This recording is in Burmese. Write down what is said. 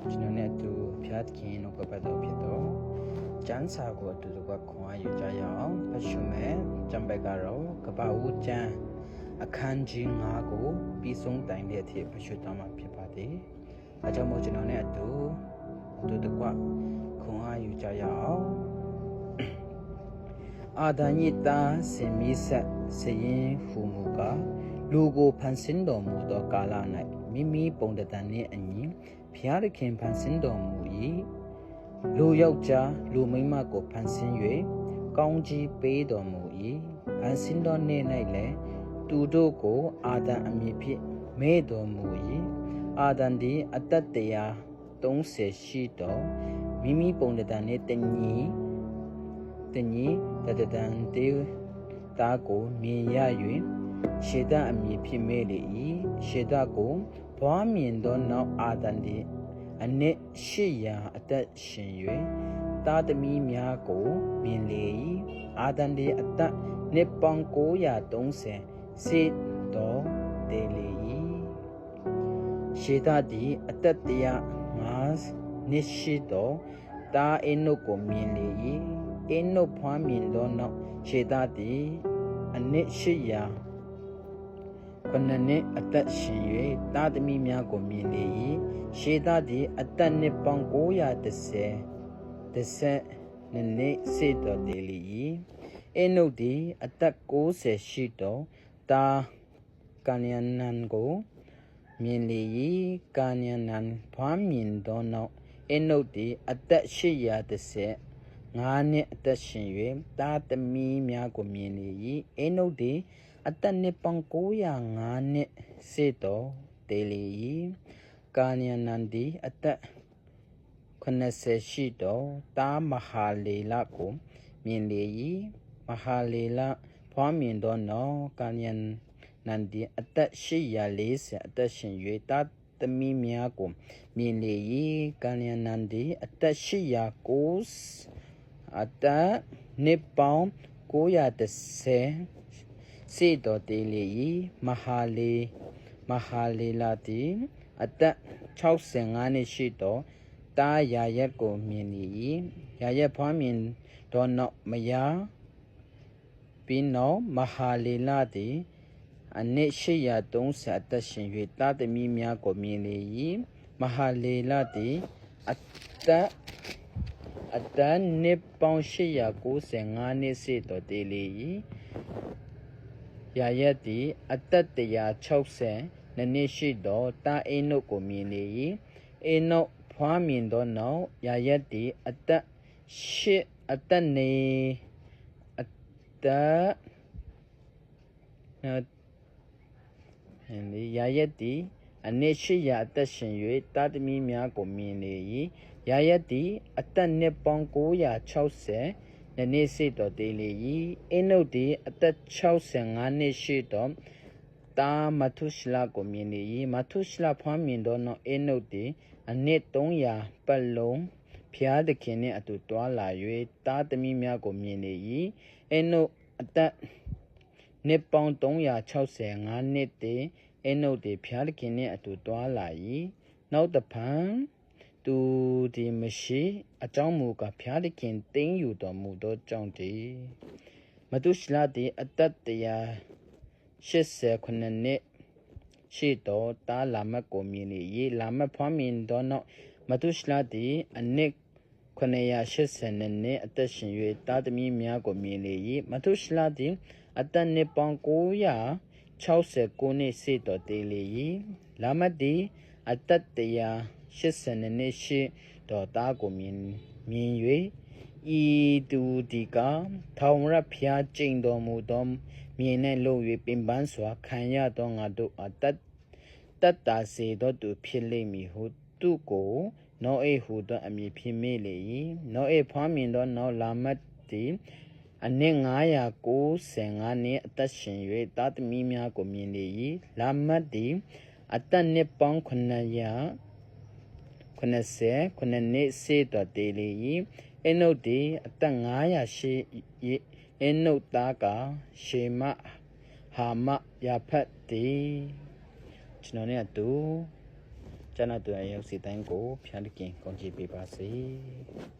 ကျွန်တော်နဲ့အတူဖျားသခင်နှုတ်ကပတ်တော်ဖြစ်တော့ကျမ်းစာကိုအတူတူကခွန်အားယူကြရအောင်ဖတ်ရှုမယ်ကျမ်းပိုက်ကတော့ကပ္ပဦးကျမ်းအခန်းကြီး9ကိုပြီးဆုံးတိုင်တဲ့အထိဖတ်ရှုသွားမှာဖြစ်ပါတယ်။အဲကြောင့်မို့ကျွန်တော်နဲ့အတူအတူတူကခွန်အားယူကြရအောင်အာဒန်ဤသားစင်မီဆက်စရင်ဟူမူကားလူကိုဖန်ဆင်းတော်မူသောကာလ၌မိမိပုံတန်နှင့်အညီ ဘုရားသခင်ဖန်ဆင်းတော်မူ၏လူယောက်ျားလူမိန်းမကိုဖန်ဆင်း၍ကောင်းကြီးပေးတော်မူ၏ဖန်ဆင်းတော်နေ့၌လည်းသူတို့ကိုအာဒံအမည်ဖြင့်မဲတော်မူ၏အာဒံသည်အတ္တတရား30ရှိတော်မိမိပုံတန်နှင့်တညီတညီတတတန်တေတာကိုမြင်ရ၍ရှေဒအမည်ဖြစ်မဲလေ၏ရှေဒကို ဘွားမြင်သောနောက်အာဒံသည်အနှစ်800အသက်ရှင်၍တာသမီများကိုမြင်လေ၏အာဒံသည်အသက်နှစ်ပေါင်း930စေတော်တည်လေ၏ရှေဒသည်အသက်105နှစ်ရှိတော်တာအင်းုပ်ကိုမြင်လေ၏အင်းုပ်ဖွားမြင်သောနောက်ရှေဒသည်အနှစ်800ခ ဏနှစ်အသက်ရှင်၍တာသမီများကိုမြင်လေ၏ရှေဒသည်အသက်နှစ်ပေါင်း930တစ်ဆက်နှစ်စေတော်တည်လေ၏အင်းုပ်သည်အသက်90ရှိတော်တာကလျာဏန်ကိုမြင်လေ၏ကာညနန်ဖွားမြင်သောနောက်အင်းုပ်သည်အသက်830ငါးနှစ်အသက်ရှင်၍တာသမီများကိုမြင်လေ၏အင်းုပ်သည် အသက်နှစ်ပေါင်း905နှစ်စေတော်တည်လေ၏ကာညနန်သည်အသက်80ရှိတော်တာမဟာလေလကိုမြင်လေ၏မဟာလေလဖွားမြင်သောနောက်ကာညနန်သည်အသက်840အသက်ရှင်၍တာသမီးများကိုမြင်လေ၏ကာညနန်သည်အသက်890အသက်နှစ်ပေါင်း930 စေတော်တေးလေ၏မဟာလေမဟာလေလာတိအသက်65နှစ်ရှိတော်တာယာရက်ကိုမြင်နေ၏ယာရက်ဖွားမြင်တော်နောက်မယားပြီးနောက်မဟာလေလာတိအနှစ်830အသက်ရှင်၍တာသမီးများကိုမြင်လေ၏မဟာလေလာတိအသက်အတန်းနှစ်ပေါင်း895နှစ်စေတော်တေးလေ၏ ရာရက်သည်အသက်160နှစ်နှစ်ရှိသောတာအိနုတ်ကိုမြင်လေ၏အိနုတ်ဖွားမြင်သောနောက်ရာရက်သည်အသက်8အသက်နေအသက်နော်အဲဒီရာရက်သည်အနည်း800အသက်ရှင်၍တာသမီများကိုမြင်လေ၏ရာရက်သည်အသက်နှစ်ပေါင်း960 နနေ့စေတော်တည်လေ၏အင်းုတ်သည်အသက်65နှစ်ရှိတော်တာမထုရှလာကိုမြင်လေ၏မထုရှလာဖွားမြင်သောနောက်အင်းုတ်သည်အနှစ်300ပတ်လုံးဖျားသခင်နှင့်အတူတွာလာ၍တာသမီများကိုမြင်လေ၏အင်းုတ်အသက်နှစ်ပေါင်း365နှစ်တည်းအင်းုတ်သည်ဖျားသခင်နှင့်အတူတွာလာ၏နောက်တဖန် သူဒီမရှိအကြောင်းမူကားဖျားသခင်တင်းယူတော်မူသောကြောင့်တည်းမတုရှလာသည်အတ္တတရား89နှစ်ရှိတော်တာလာမတ်ကိုမြင်လေ၏လာမတ်ဖွားမြင်သောနောက်မတုရှလာသည်အနစ်980နှစ်အသက်ရှင်၍တာသမီးများကိုမြင်လေ၏မတုရှလာသည်အသက်နှစ်ပေါင်း969နှစ်စေတော်တည်လေ၏လာမတ်သည်အတ္တတရား 80နှစ်ရှိတော်သားကိုမြင်မြင်၍ဤသူဒီကထောင်ရဖျားကျိန်တော်မူသောမြင်၌လုံ၍ပင်ပန်းစွာခံရသောငါတို့အတ္တတတ္တာစေသောသူဖြစ်လိမ့်မည်ဟုသူကိုနောအေဟုသောအမည်ဖြစ်မိလေ၏နောအေဖွားမြင်သောနောလာမတ်သည်အနည်း995နှစ်အသက်ရှင်၍တာသမီများကိုမြင်လေ၏လာမတ်သည်အသက်နှစ်ပေါင်း900 80ခုနှစ်စေတော်တေးလေ၏အနုတ်ဒီအသက်900ရှိအနုတ်သားကရှေမဟာမရဖတ်တီကျွန်တော်နဲ့အတူကျကျမ်းနာသူအယောက်စီတိုင်းကိုဖျားသခင်ကောင်းချီးပေးပါစေ။